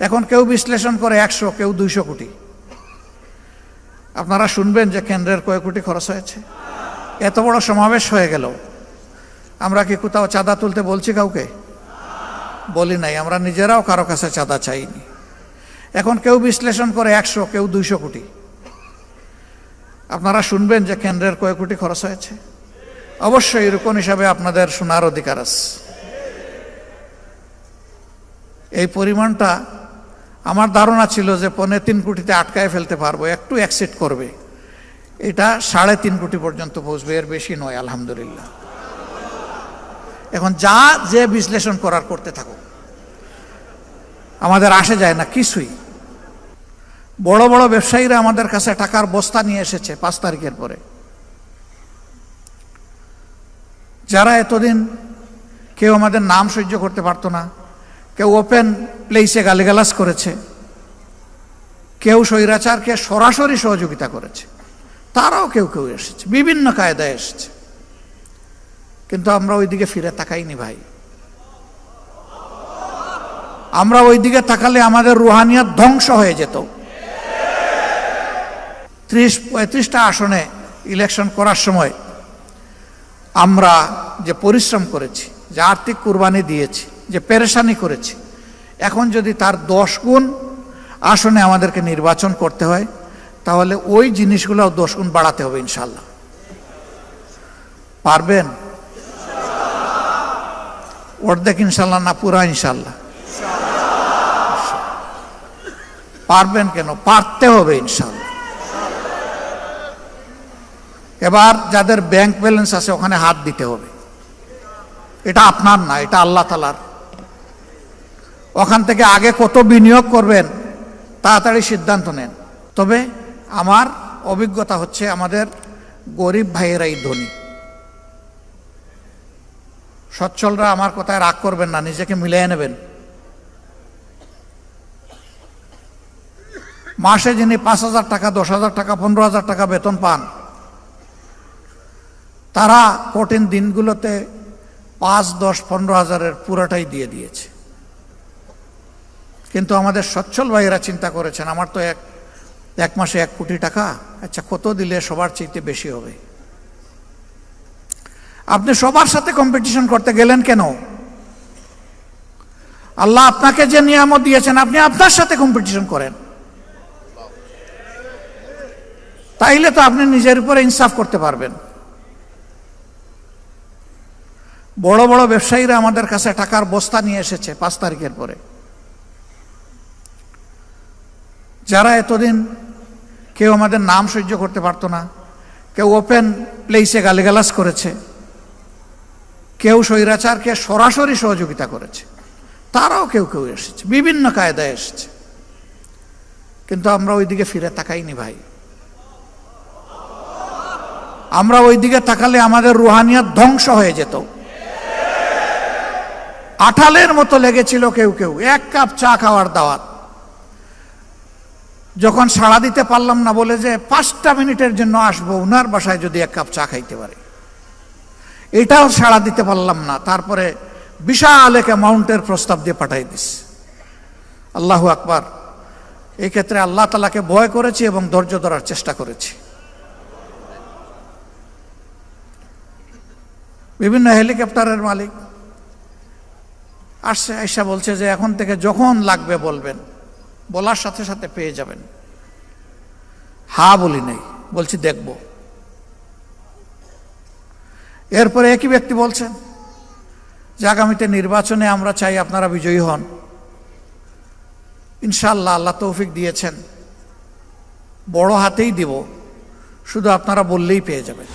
এখন কেউ বিশ্লেষণ করে একশো, কেউ দুইশো কোটি। আপনারা শুনবেন যে কেন্দ্রের কয়েক কোটি খরচ হয়েছে। এত বড় সমাবেশ হয়ে গেল। আমরা কি কোথাও চাঁদা তুলতে বলছি কাউকে? বলি নাই, আমরা নিজেরাও কারও কাছে চাঁদা চাইনি। এখন কেউ বিশ্লেষণ করে একশো, কেউ দুইশো কোটি। আপনারা শুনবেন যে কেন্দ্রের কয়েক কোটি খরচ হয়েছে। অবশ্যই এরকম হিসাবে আপনাদের শোনার অধিকার আছে। এই পরিমাণটা আমার ধারণা ছিল যে পৌনে তিন কোটিতে আটকায় ফেলতে পারব, একটু অ্যাকসেপ্ট করবে। এটা সাড়ে তিন কোটি পর্যন্ত পৌঁছবে, এর বেশি নয়, আলহামদুলিল্লাহ। এখন যা যে বিশ্লেষণ করার করতে থাকুক, আমাদের আসে যায় না কিছুই। বড় বড় ব্যবসায়ীরা আমাদের কাছে টাকার বস্তা নিয়ে এসেছে পাঁচ তারিখের পরে। যারা এতদিন কেউ আমাদের নাম সহ্য করতে পারতো না কেউ ওপেন প্লেসে গালিগালাস করেছে। কেউ স্বৈরাচারকে সরাসরি সহযোগিতা করেছে। তারাও কেউ কেউ এসেছে, বিভিন্ন কায়দায় এসেছে। কিন্তু আমরা ওইদিকে ফিরে তাকাইনি ভাই। আমরা ওইদিকে তাকালে আমাদের রুহানিয়াত ধ্বংস হয়ে যেত। ত্রিশ পঁয়ত্রিশটা আসনে ইলেকশন করার সময় আমরা যে পরিশ্রম করেছি, যে আর্থিক কুরবানি দিয়েছি যে পেরেশানি করেছি। এখন যদি তার দশ গুণ আসনে আমাদেরকে নির্বাচন করতে হয়, তাহলে ওই জিনিসগুলো দশ গুণ বাড়াতে হবে ইনশাল্লাহ পারবেন? অর্ধেক ইনশাল্লাহ না পুরা ইনশাল্লাহ পারবেন কেন? পারতে হবে ইনশাল্লাহ এবার যাদের ব্যাংক ব্যালেন্স আছে, ওখানে হাত দিতে হবে। এটা আপনার না, এটা আল্লাহ তালার ওখান থেকে আগে কত বিনিয়োগ করবেন, তাড়াতাড়ি সিদ্ধান্ত নেন। তবে আমার অভিজ্ঞতা হচ্ছে আমাদের গরিব ভাইয়েরাই ধনী। সচ্ছলরা আমার কথায় রাগ করবেন না, নিজেকে মিলিয়ে নেবেন। মাসে যিনি পাঁচ হাজার টাকা, দশ হাজার টাকা, পনেরো হাজার টাকা বেতন পান, তারা কঠিন দিনগুলোতে পাঁচ, দশ, পনেরো হাজারের পুরোটাই দিয়ে দিয়েছে। কিন্তু আমাদের সচ্ছল ভাইয়েরা চিন্তা করেছেন, আমার তো এক এক মাসে এক কোটি টাকা আচ্ছা কত দিলে সবার চাইতে বেশি হবে? আপনি সবার সাথে কম্পিটিশন করতে গেলেন কেন? আল্লাহ আপনাকে যে নিয়ামত দিয়েছেন, আপনি আপনার সাথে কম্পিটিশন করেন। তাইলে তো আপনি নিজের উপরে ইনসাফ করতে পারবেন। বড় বড় ব্যবসায়ীরা আমাদের কাছে টাকার বস্তা নিয়ে এসেছে পাঁচ তারিখের পরে। যারা এতদিন কেউ আমাদের নাম সহ্য করতে পারতো না, কেউ ওপেন প্লেসে গালিগালাস করেছে, কেউ স্বৈরাচারকে সরাসরি সহযোগিতা করেছে, তারাও কেউ কেউ এসেছে, বিভিন্ন কায়দায় এসেছে। কিন্তু আমরা ওইদিকে ফিরে তাকাইনি ভাই। আমরা ওইদিকে তাকালে আমাদের রুহানিয়াত ধ্বংস হয়ে যেত। আঠালের মতো লেগেছিল কেউ কেউ, এক কাপ চা খাওয়ার দাওয়াত। যখন সাড়া দিতে পারলাম না বলে যে পাঁচটা মিনিটের জন্য আসব, উনার বাসায় যদি এক কাপ চা খাইতে পারে। এটাও সাড়া দিতে পারলাম না। তারপরে বিশাল এক অ্যামাউন্টের প্রস্তাব দিয়ে পাঠাই দিস। আল্লাহ আকবার। এই ক্ষেত্রে আল্লাহ তালাকে ভয় করেছি এবং ধৈর্য ধরার চেষ্টা করেছি। বিভিন্ন হেলিকপ্টারের মালিক আসছে আইসা বলছে যে এখন থেকে যখন লাগবে বলবেন। বলার সাথে সাথে পেয়ে যাবেন। হা বলি নেই, বলছি দেখব। এরপরে একই ব্যক্তি বলছেন, যে আগামীতে নির্বাচনে আমরা চাই আপনারা বিজয়ী হন। ইনশাল্লাহ আল্লাহ তৌফিক দিয়েছেন। বড় হাতেই দিব, শুধু আপনারা বললেই পেয়ে যাবেন।